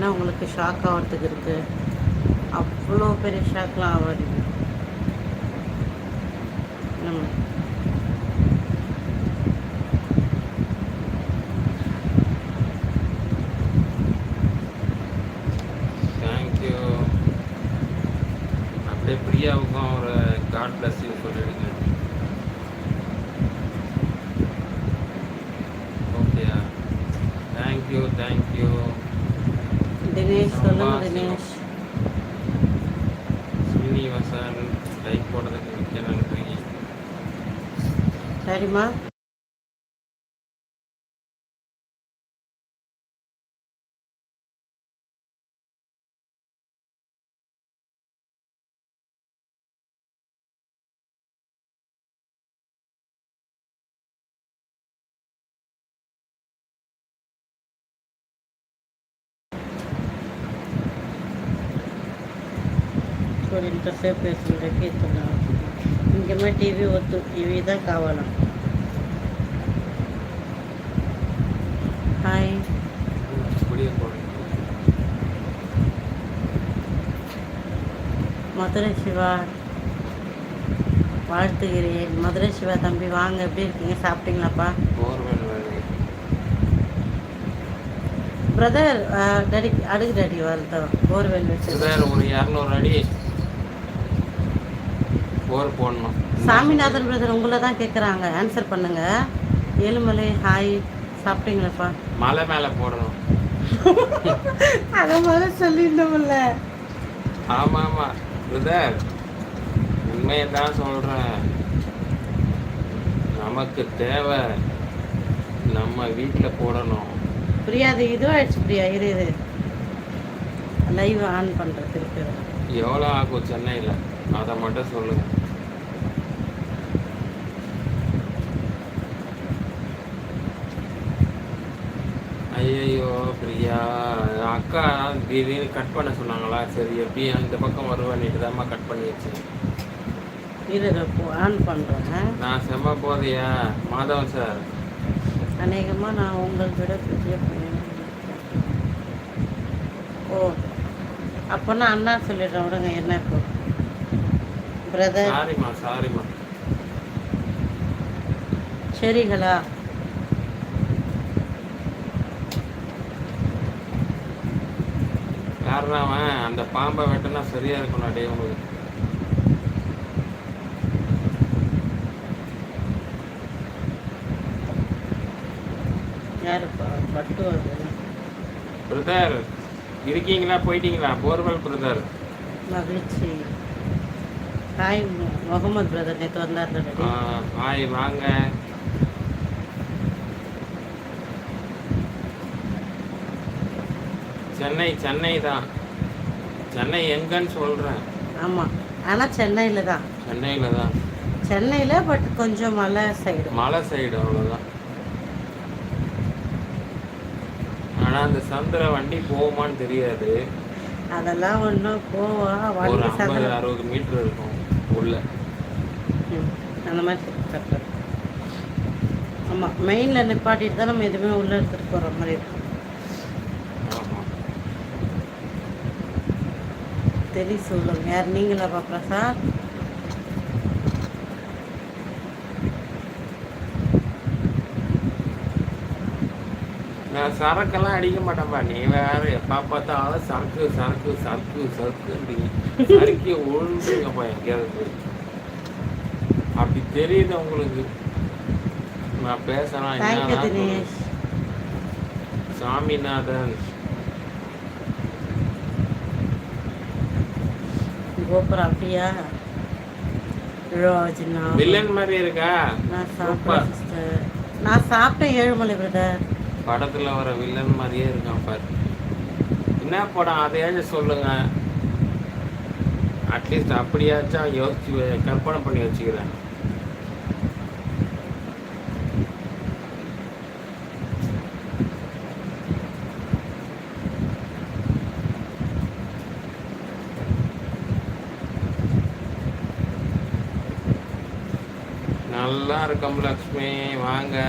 என்ன உங்களுக்கு ஷாக் ஆகிறதுக்கு இருக்கு? அவ்வளோ பெரிய ஷாக்லாம் ஆகாதீங்க நம்ம தேங்க்யூ அப்படியே பிரியாவுக்கும் ஒரு காட் பிளஸ் யூ சொல்லிடுங்க. ஓகேயா தேங்க்யூ தேங்க்யூ தினேஷ் சொல்லுங்க தினேஷ். ஸ்ரீனிவாசன் லைக் போடுறதுக்கு மிக்க நன்றி சரிம்மா. చూడు ఇంతసేపు వేసిన లెక్కిస్తున్నా ఇంకేమో టీవీ వద్దు ఇవి ఇదే కావాలా హాయ్ இப்படியே போடுங்க மதுரை சிவா வாழ்த்துகிறேன் மதுரை சிவா தம்பி வாங்க எப்படி இருக்கீங்க சாப்பிட்டீங்களாப்பா போர்வெல் வேலை பிரதர் டாடி அடுக்கு டாடி வருது போர்வெல் வச்சு சார் ஒரு இரநூறு அடி போர் போடணும். சாமிநாதன் பிரதர் உங்களை தான் கேட்குறாங்க ஆன்சர் பண்ணுங்க. ஏழுமலை ஹாய் சாப்பிட்டீங்களாப்பா? மலை மேலே போடணும். அதை மாதிரி சொல்லியிருந்தோம்ல ஆமாம். ஆமாம் பிரதர் உண்மையை தான் சொல்கிறேன் நமக்கு தேவை நம்ம வீட்டில் போடணும். பிரியா அது இதுவாகிடுச்சு பிரியா? இரு இது லைவ் ஆன் பண்ணுறது இருக்கு எவ்வளோ ஆகும் சென்னையில்? அதை மட்டும் சொல்லுங்க. ஐயையோ பிரியா. அக்கா திடீர்னு கட் பண்ண சொன்னாங்களா? சரி எப்படி இந்த பக்கம் வருவேன்னுட்டு தான்மா கட் பண்ணி வச்சேன். இரு ஆன் பண்ணுறேன் நான் செம்ம போதையா? மாதவன் சார். அநேகமாக நான் உங்கள் விட பெரிய பையன் ஓ. அப்போனா அண்ணா சொல்லிடுறேன் விடுங்க என்ன இப்போ? பிரதர் சாரிம்மா சாரிம்மா. சரிங்களா அவன்? அந்த பாம்பை வெட்டினா சரியா இருக்கும் டே உங்களுக்கு. யாருப்பா? பட்டு வருது. பிரதர் இருக்கீங்களா? போயிட்டீங்களா? Borewell brother. மகிழ்ச்சி. Hi Mohammed brother. நேற்று வந்தார் ஹாய் வாங்க. சென்னை சென்னை தான். சென்னை எங்கன்னு சொல்கிறேன் ஆமாம் ஆனால் சென்னையில் தான். சென்னையில் தான். சென்னையில் பட் கொஞ்சம் மலை சைடு மலை சைடு அவ்வளோதான் ஆனால் அந்த சந்திர வண்டி போகுமான்னு தெரியாது. அதெல்லாம் ஒன்றும் போவா ஒரு ஐம்பது அறுபது மீட்டர் இருக்கும் உள்ள. அந்த மாதிரி கரெக்டாக ஆமாம் மெயினில் நிப்பாட்டிட்டு தான் நம்ம எதுவுமே உள்ளே எடுத்துகிட்டு போகிற மாதிரி இருக்கும். ஆமாம் தெரி சொல்லுங்க. யார்? நீங்களாப்பா பிரசாத் நான் சரக்கெல்லாம் அடிக்க மாட்டேன்ப்பா நீ வேற எப்பா பார்த்தாலும் சரக்கு சரக்கு சரக்கு சரக்கு சரக்கி ஒழுங்குங்கப்பா எங்கேயாவது. அப்படி தெரியுது உங்களுக்கு. நான் பேசலாம் சாமிநாதன். கோபுரம் அப்படியா? வில்லன் மாதிரி இருக்கா? நான் சாப்பிட்டேன் ஏழுமலை பிரதர் படத்துல வர வில்லன் மாதிரியே இருக்கான் பார். என்ன படம்? அதையாச்சும் சொல்லுங்க. அட்லீஸ்ட் அப்படியாச்சும் யோசிச்சு கற்பனை பண்ணி வச்சுக்கிறேன். நல்லா இருக்கும் லக்ஷ்மி. வாங்க.